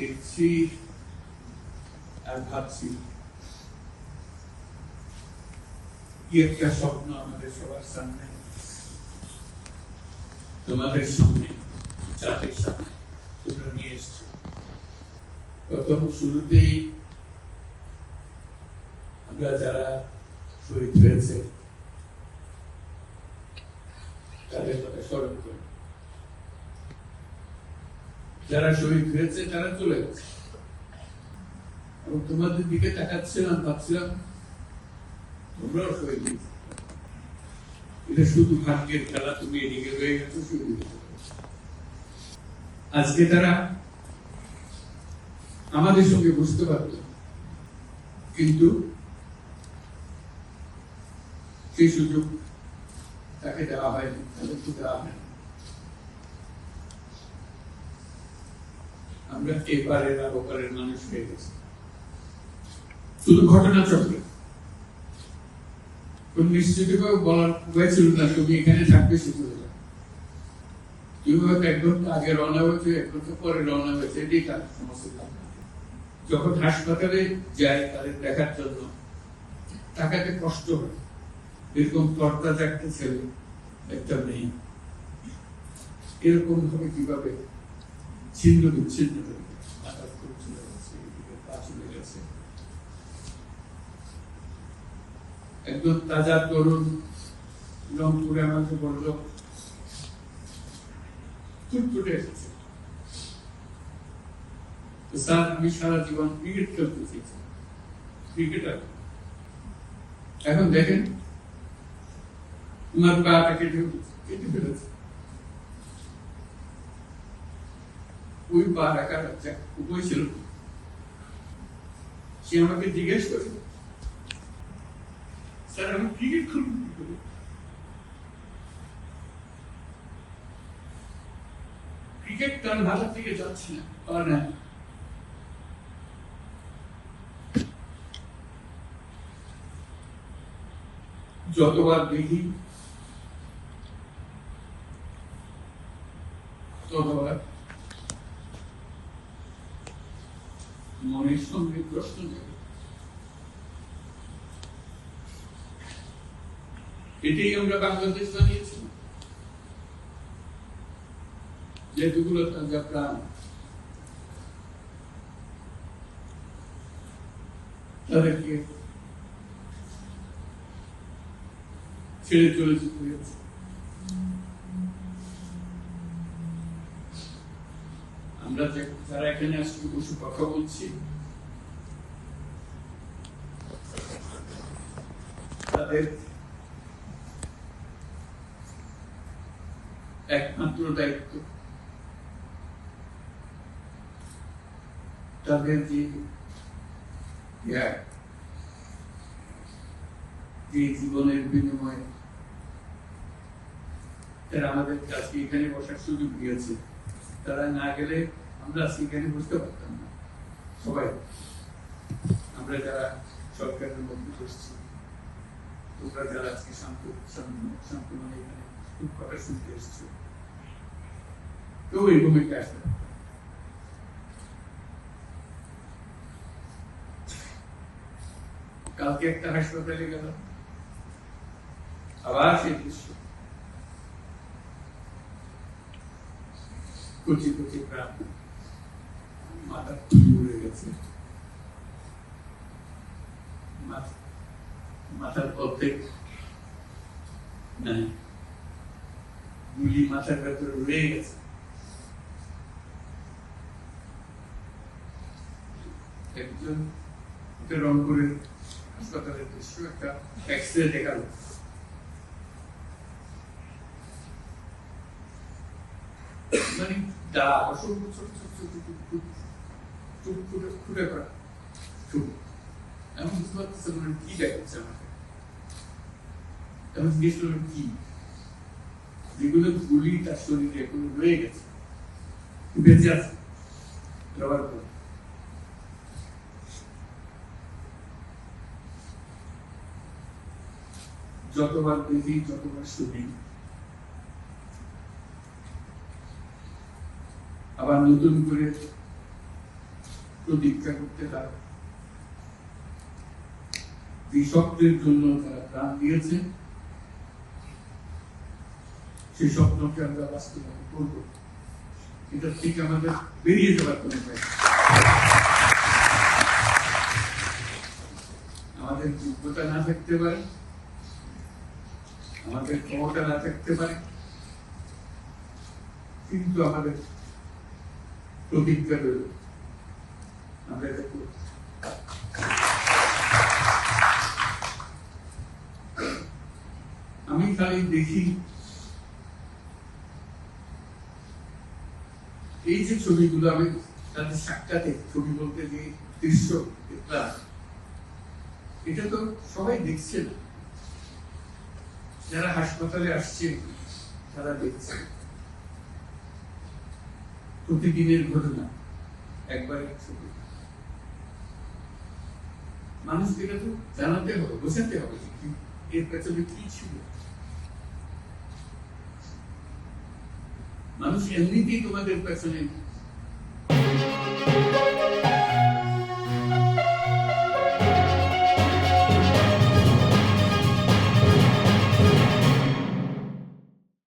দেখছি আর ভাবছি কি একটা স্বপ্ন আমাদের সবার সামনে তোমাদের সামনে জাতির সামনে তোমরা নিয়ে এসছো প্রথম শুরুতেই আমরা যারা শহীদ হয়েছে তাদের কথা স্মরণ করি যারা শহীদ হয়েছে, তারা চলে গেছে। তোমাদের দিকে তাকাচ্ছিলাম, ভাবছিলাম, তোমরাও শহীদ এটা শুধু ভাগ্যের খেলা, তুমি এদিকে রয়ে গেছো আজকে তারা আমাদের সঙ্গে বুঝতে পারত, কিন্তু সেই সুযোগ তাকে দেওয়া হয়নি, তাদেরকে দেওয়া হয়নি। আমরা এপারের আর ওপারের মানুষ হয়ে গেছি। শুধু ঘটনা চক্রে। কোন নিশ্চিত ভাবে বলার হয়েছিল না, তুমি এখানে থাকবে এক ঘণ্টা আগে রওনা হয়েছে এক ঘণ্টা পরে রওনা হয়েছে, এটাই তার সমস্ত যখন হাসপাতালে যায় তাদের দেখার জন্য, তাকাতে কষ্ট হয়। এরকম তরতাজা একটা ছেলে, একটা মেয়ে। এরকম ভাবে কীভাবে ছিন্ন বিচ্ছিন্ন হয়ে আমি সারা জীবন ক্রিকেট খেলতে চেয়েছি ক্রিকেটার এখন দেখেন পা রাখার একটা উপায় ছিল সে আমাকে জিজ্ঞেস করে, স্যার, আমি ক্রিকেট খেলব কি করে?" ক্রিকেট তার ভালো থেকে যাচ্ছে না আর না যতবার দেখি, ততবার মনের সঙ্গে প্রশ্ন এটাই আমরা বাংলাদেশ বানিয়েছিলাম যেগুলো তাজা প্রাণ, তাদেরকে ছেড়ে চলে যেতে হয়েছে। আমরা যারা এখানে আজকে বসে কথা বলছি। তাদের একমাত্র দায়িত্ব। তাদের যে যে জীবনের বিনিময়ে তারা আমাদের আজকে এখানে বসার সুযোগ দিয়েছে। তারা না গেলে আমরা আজকে এখানে বুঝতে পারতাম না সবাই আমরা যারা সরকারের মধ্যে বসছি তোমরা যারা আজকে শান্ত শান্ত- শান্ত মানে এখানে খুব কথা শুনতে এসছো কেউ এই ভূমিকা আসবে না। কালকে একটা হাসপাতালে গেল আবার সেই দৃশ্য মাথা গেছে। মাথার অর্ধেক গুলি মাথার ভেতরে উড়ে গেছে। একজন রংপুরের হাসপাতালের দৃশ্য, একটা দেখাল। মানে দা অসংখ্য ছোট ছোট ছোট ফুটে ফুটে পড়া। চুপ এমন বুঝতে পারতেছে মানে কি দেখাচ্ছে আমাকে? এমন জিজ্ঞেস করলাম কি? যেগুলো গুলি তার শরীরে এগুলো রয়ে বেঁচে করে যতবার দেখি, যতবার শুনি নতুন করে প্রতীক্ষা করতে যে স্বপ্নের জন্য তারা প্রাণ দিয়েছে। সেই স্বপ্নকে আমরা বাস্তবায়ন করব। এটা থেকে আমাদের বেরিয়ে যাওয়ার কোনো আমাদের যোগ্যতা না থাকতে পারে, আমাদের ক্ষমতা না থাকতে পারে, কিন্তু আমাদের প্রতিজ্ঞা করব। আমি খালি দেখি, এই যে ছবিগুলো, আমি তাদের সাক্ষাতে ছবি বলতে যে দৃশ্য এটা তো সবাই দেখছে না। যারা হাসপাতালে আসছে, তারা দেখছে। প্রতিদিনের ঘটনা। একবার মানুষকে তো জানাতে হবে, বোঝাতে হবে এর পেছনে কি ছিল। মানুষ এমনিতেই তোমাদের পেছনে